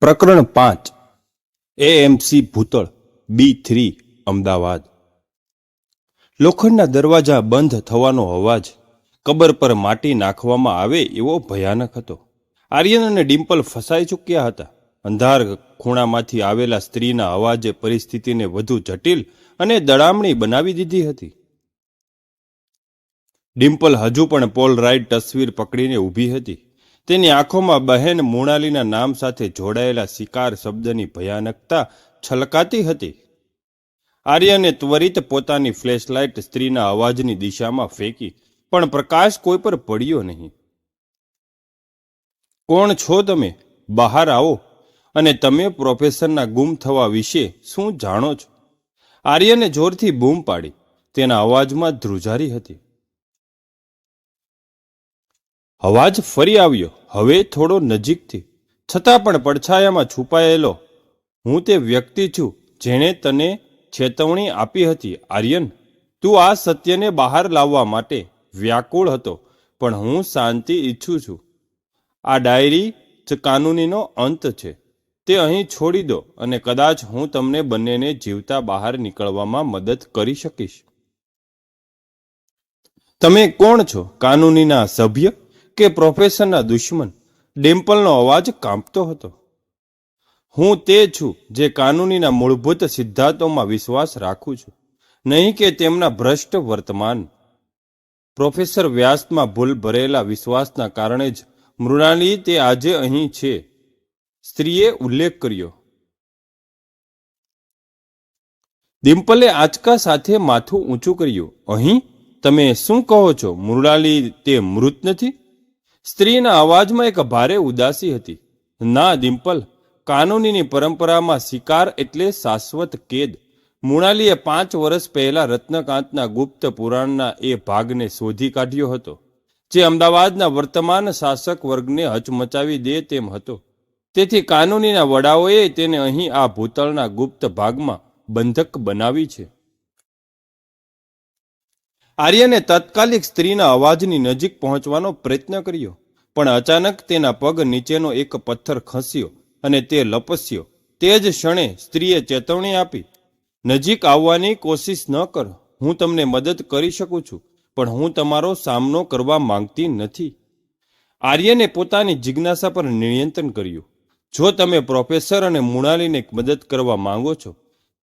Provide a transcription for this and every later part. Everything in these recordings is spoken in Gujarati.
પ્રકરણ પાંચ. એએમસી ભૂતળ, બી થ્રી, અમદાવાદ. લોખંડના દરવાજા બંધ થવાનો અવાજ કબર પર માટી નાખવામાં આવે એવો ભયાનક હતો. આર્યન અને ડિમ્પલ ફસાઈ ચૂક્યા હતા. અંધાર ખૂણામાંથી આવેલા સ્ત્રીના અવાજે પરિસ્થિતિને વધુ જટિલ અને દડામણી બનાવી દીધી હતી. ડિમ્પલ હજુ પણ પોલ રાઇટ તસવીર પકડીને ઊભી હતી. તેની આંખોમાં બહેન મૃણાલીના નામ સાથે જોડાયેલા શિકાર શબ્દની ભયાનકતા છલકાતી હતી. આર્યને ત્વરિત પોતાની ફ્લેશલાઇટ સ્ત્રીના અવાજની દિશામાં ફેંકી, પણ પ્રકાશ કોઈ પર પડ્યો નહીં. કોણ છો તમે? બહાર આવો, અને તમે પ્રોફેસરના ગુમ થવા વિશે શું જાણો છો? આર્યને જોરથી બૂમ પાડી, તેના અવાજમાં ધ્રુજારી હતી. અવાજ ફરી આવ્યો. હવે થોડો નજીકથી. છતાં પણ પડછાયામાં છુપાયેલો. હું તે વ્યક્તિ છું જેણે તને ચેતવણી આપી હતી, આર્યન. તું આ સત્યને બહાર લાવવા માટે વ્યાકુળ હતો, પણ હું શાંતિ ઈચ્છું છું. આ ડાયરી જ કાનૂનીનો અંત છે. તે અહીં છોડી દો અને કદાચ હું તમને બંનેને જીવતા બહાર નીકળવામાં મદદ કરી શકીશ. તમે કોણ છો, કાનૂનીના સભ્ય? કે પ્રોફેસરના દુશ્મન ડિમ્પલનો અવાજ કાંપતો હતો. હું તે છું જે કાનૂનીના મૂળભૂત સિદ્ધાંતોમાં વિશ્વાસ રાખું છું, નહીં કે તેમના ભ્રષ્ટ વર્તમાન. પ્રોફેસર વ્યાસમાં ભૂલ ભરેલા વિશ્વાસના કારણે જ મૃણાલી તે આજે અહીં છે. સ્ત્રીએ ઉલ્લેખ કર્યો. ડિમ્પલે આંચકા સાથે માથું ઊંચું કર્યું. અહીં? તમે શું કહો છો? મૃણાલી તે મૃત નથી? સ્ત્રીના અવાજમાં એક ભારે ઉદાસી હતી. ના, ડિમ્પલ. કાનૂનીની પરંપરામાં શિકાર એટલે શાશ્વત કેદ. મૃણાલીએ પાંચ વર્ષ પહેલા રત્નકાંતના ગુપ્ત પુરાણના એ ભાગને શોધી કાઢ્યો હતો, જે અમદાવાદના વર્તમાન શાસક વર્ગને હચમચાવી દે તેમ હતો. તેથી કાનૂનીના વડાઓએ તેને અહીં આ ભૂતળના ગુપ્ત ભાગમાં બંધક બનાવી છે. આર્યને તાત્કાલિક સ્ત્રીના અવાજની નજીક પહોંચવાનો પ્રયત્ન કર્યો, પણ અચાનક તેના પગ નીચેનો એક પથ્થર ખસ્યો અને તે લપસ્યો. તે જ ક્ષણે સ્ત્રીએ ચેતવણી આપી, નજીક આવવાની કોશિશ ન કર, હું તમને મદદ કરી શકું છું, પણ હું તમારો સામનો કરવા માંગતી નથી. આર્યને પોતાની જિજ્ઞાસા પર નિયંત્રણ કર્યું. જો તમે પ્રોફેસર અને મૃણાલીને મદદ કરવા માંગો છો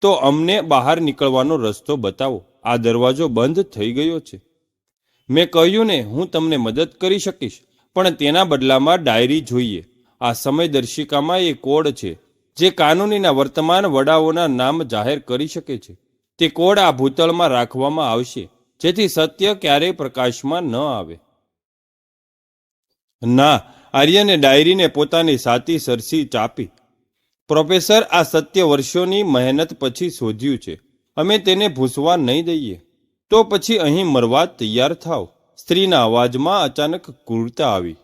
તો અમને બહાર નીકળવાનો રસ્તો બતાવો. આ દરવાજો બંધ થઈ ગયો છે. મેં કહ્યું ને, હું તમને મદદ કરી શકીશ, પણ તેના બદલામાં ડાયરી જોઈએ. આ સમયદર્શિકામાં એ કોડ છે, જે કાનૂનીના વર્તમાન વડાઓના નામ જાહેર કરી શકે છે. તે કોડ આ ભૂતળમાં રાખવામાં આવશે, જેથી સત્ય ક્યારેય પ્રકાશમાં ન આવે. ના, આર્યને ડાયરીને પોતાની સાતી સરસી ચાપી. પ્રોફેસર આ સત્ય વર્ષોની મહેનત પછી શોધ્યું છે. અમે તેને ભૂસવા નહીં દઈએ. તો પછી અહીં મરવા તૈયાર થાવ સ્ત્રીના અવાજમાં અચાનક ક્રૂરતા આવી.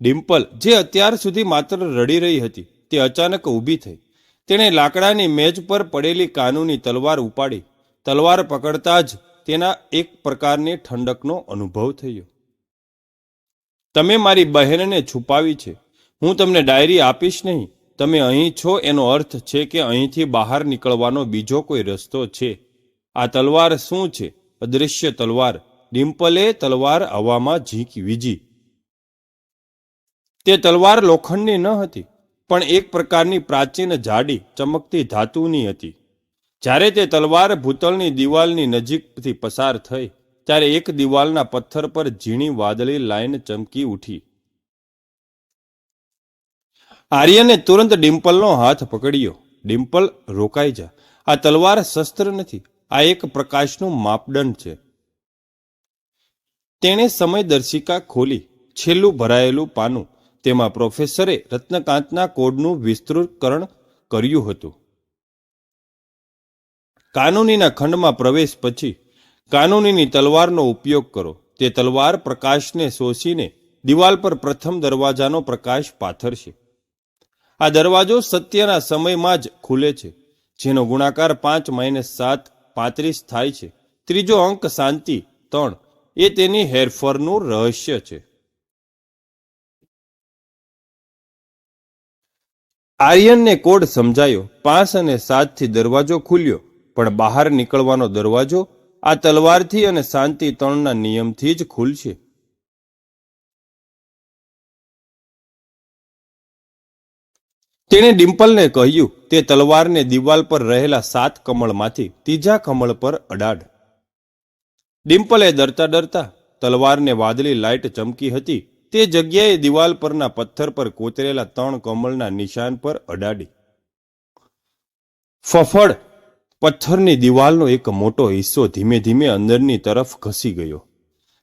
ડિમ્પલ, જે અત્યાર સુધી માત્ર રડી રહી હતી, તે અચાનક ઊભી થઈ. તેણે લાકડાની મેજ પર પડેલી કાનૂની તલવાર ઉપાડી. તલવાર પકડતા જ તેના એક પ્રકારની ઠંડકનો અનુભવ થયો. તમે મારી બહેનને છુપાવી છે. હું તમને ડાયરી આપીશ નહીં. તમે અહીં છો એનો અર્થ છે કે અહીંથી બહાર નીકળવાનો બીજો કોઈ રસ્તો છે. આ તલવાર શું છે? અદૃશ્ય તલવાર. ડિમ્પલે તલવાર હવામાં ઝીંકી વીજી. તે તલવાર લોખંડની ન હતી, પણ એક પ્રકારની પ્રાચીન જાડી ચમકતી ધાતુની હતી. જ્યારે તે તલવાર ભૂતળની દિવાલની નજીકથી પસાર થઈ, ત્યારે એક દિવાલના પથ્થર પર ઝીણી વાદળી લાઈન ચમકી ઉઠી. આર્યને તુરંત ડિમ્પલનો હાથ પકડ્યો. ડિમ્પલ, રોકાઈ જા. આ તલવાર શસ્ત્ર નથી. આ એક પ્રકાશનું માપદંડ છે. તેણે સમયદર્શિકા ખોલી. છેલ્લું ભરાયેલું પાનું. તેમાં પ્રોફેસરે રત્નકાંતના કોડનું વિસ્તૃતકરણ કર્યું હતું. કાનૂનીના ખંડમાં પ્રવેશ પછી કાનૂનીની તલવારનો ઉપયોગ કરો. તે તલવાર પ્રકાશને શોષીને દિવાલ પર પ્રથમ દરવાજાનો પ્રકાશ પાથરશે. આ દરવાજો સત્યના સમયમાં જ ખુલે છે, જેનો ગુણાકાર પાંચ માઇનસ સાત પાંત્રીસ થાય છે. ત્રીજો અંક શાંતિ, ત્રણ. એ તેની હેરફરનું રહસ્ય છે. આર્યનને કોડ સમજાયો. પાંચ અને સાતથી દરવાજો ખુલ્યો, પણ બહાર નીકળવાનો દરવાજો આ તલવારથી અને શાંતિ ત્રણના નિયમથી જ ખુલશે. તેણે ડિમ્પલને કહ્યું, તે તલવારને દિવાલ પર રહેલા સાત કમળમાંથી ત્રીજા કમળ પર અડાડ. ડિમ્પલે ડરતા ડરતા તલવારને વાદળી લાઇટ ચમકી હતી. તે જગ્યાએ દિવાલ પરના પથ્થર પર કોતરેલા ત્રણ કમળના નિશાન પર અડાડી. ફફડ! પથ્થરની દિવાલનો એક મોટો હિસ્સો ધીમે ધીમે અંદરની તરફ ઘસી ગયો.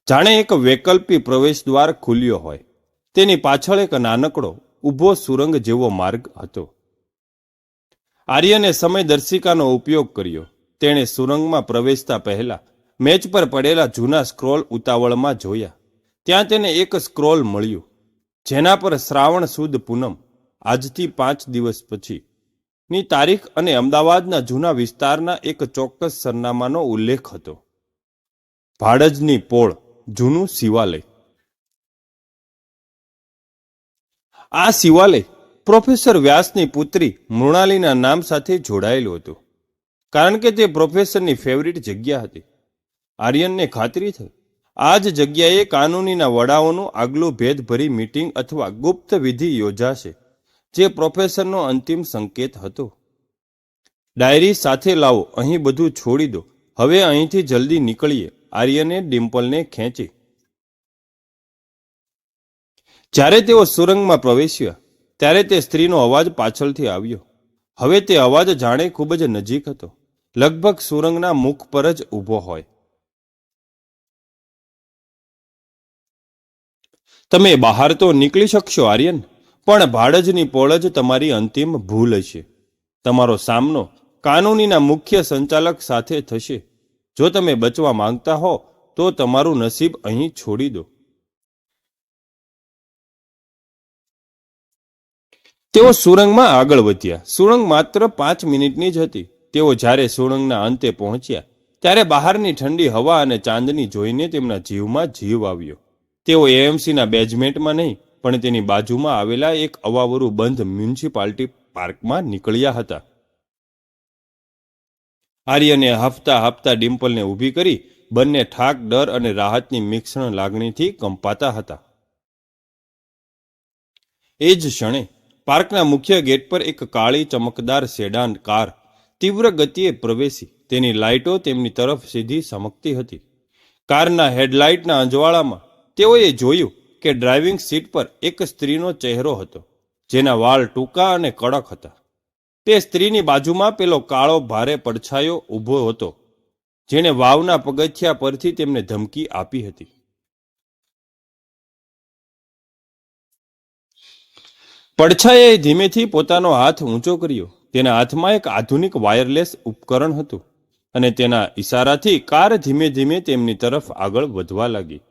જાણે એક વૈકલ્પિક પ્રવેશ દ્વાર ખુલ્યો હોય. તેની પાછળ એક નાનકડો ઊભો સુરંગ જેવો માર્ગ હતો. આર્યને સમયદર્શિકાનો ઉપયોગ કર્યો. તેણે સુરંગમાં પ્રવેશતા પહેલા મેચ પર પડેલા જૂના સ્ક્રોલ ઉતાવળમાં જોયા. ત્યાં તેને એક સ્ક્રોલ મળ્યું, જેના પર શ્રાવણ સુદ પૂનમ, આજથી પાંચ દિવસ પછી, ની તારીખ અને અમદાવાદના જૂના વિસ્તારના એક ચોક્કસ સરનામાનો ઉલ્લેખ હતો. ભાડજની પોળ, જૂનું શિવાલય. આ શિવાલય પ્રોફેસર વ્યાસની પુત્રી મૃણાલીના નામ સાથે જોડાયેલું હતું. કારણ કે તે પ્રોફેસરની ફેવરિટ જગ્યા હતી. આર્યનને ખાતરી થઈ. આ જ જગ્યાએ કાનૂનીના વડાઓનું આગલું ભેદભરી મીટિંગ અથવા ગુપ્ત વિધિ યોજાશે, જે પ્રોફેસરનો અંતિમ સંકેત હતો. ડાયરી સાથે લાવો, અહીં બધું છોડી દો. હવે અહીંથી જલ્દી નીકળીએ. આર્યને ડિમ્પલને ખેંચી. જ્યારે તેઓ સુરંગમાં પ્રવેશ્યા, ત્યારે તે સ્ત્રીનો અવાજ પાછળથી આવ્યો. હવે તે અવાજ જાણે ખૂબ જ નજીક હતો. લગભગ સુરંગના મુખ પર જ ઊભો હોય. તમે બહાર તો નીકળી શકશો, આર્યન, પણ ભાડજની પોળ જ તમારી અંતિમ ભૂલ હશે તમારો સામનો કાનૂનીના મુખ્ય સંચાલક સાથે થશે. જો તમે બચવા માંગતા હો, તો તમારું નસીબ અહીં છોડી દો. તેઓ સુરંગમાં આગળ વધ્યા. સુરંગ માત્ર પાંચ મિનિટની જ હતી. તેઓ જ્યારે સુરંગના અંતે પહોંચ્યા, ત્યારે બહારની ઠંડી હવા અને ચાંદની જોઈને તેમના જીવમાં જીવ આવ્યો. તેઓ એએમસીના બેઝમેન્ટમાં નહીં, પણ તેની બાજુમાં આવેલા એક અવાવરું બંધ મ્યુનિસિપાલિટી પાર્કમાં નીકળ્યા હતા. આર્યને હફતા હફતા ડિમ્પલને ઊભી કરી બંને ઠાક, ડર અને રાહતની મિશ્રણ લાગણીથી કંપાતા હતા. એ જ ક્ષણે પાર્કના મુખ્ય ગેટ પર એક કાળી ચમકદાર સેડાન કાર તીવ્ર ગતિએ પ્રવેશી. તેની લાઇટો તેમની તરફ સીધી ચમકતી હતી. કારના હેડલાઇટના અજવાળામાં તેઓએ જોયું કે ડ્રાઇવિંગ સીટ પર એક સ્ત્રીનો ચહેરો હતો, જેના વાળ ટૂંકા અને કડક હતા. તે સ્ત્રીની બાજુમાં પેલો કાળો ભારે પડછાયો ઊભો હતો, જેણે વાવના પગથિયા પરથી તેમને ધમકી આપી હતી. પડછાયાએ ધીમેથી પોતાનો હાથ ઊંચો કર્યો. તેના હાથમાં એક આધુનિક વાયરલેસ ઉપકરણ હતું અને તેના ઇશારાથી કાર ધીમે ધીમે તેમની તરફ આગળ વધવા લાગી.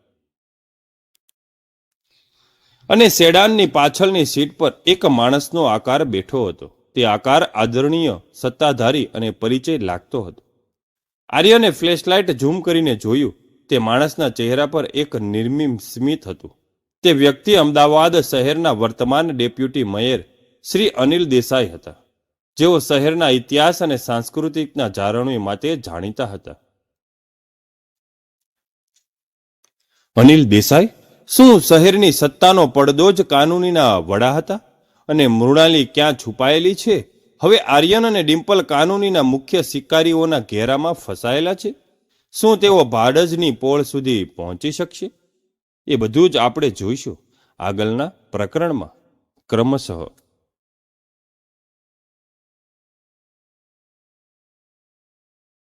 અને સેડાનની પાછળની સીટ પર એક માણસનો આકાર બેઠો હતો. તે આકાર આદરણીય, સત્તાધારી અને પરિચય લાગતો હતો. આર્યને ફ્લેશલાઇટ ઝૂમ કરીને જોયું. તે માણસના ચહેરા પર એક નિર્મિમ સ્મિત હતું. તે વ્યક્તિ અમદાવાદ શહેરના વર્તમાન ડેપ્યુટી મેયર શ્રી અનિલ દેસાઈ હતા. જેઓ શહેરના ઇતિહાસ અને સાંસ્કૃતિકના જાળવણી માટે જાણીતા હતા. અનિલ દેસાઈ, શું શહેરની સત્તાનો પડદો જ કાનૂનીના વડા હતા અને મૃણાલી ક્યાં છુપાયેલી છે? હવે આર્યન અને ડિમ્પલ કાનૂનીના મુખ્ય શિકારીઓના ઘેરામાં ફસાયેલા છે. શું તેઓ ભાડજની પોળ સુધી પહોંચી શકશે? એ બધું જ આપણે જોઈશું આગળના પ્રકરણમાં. ક્રમશઃ.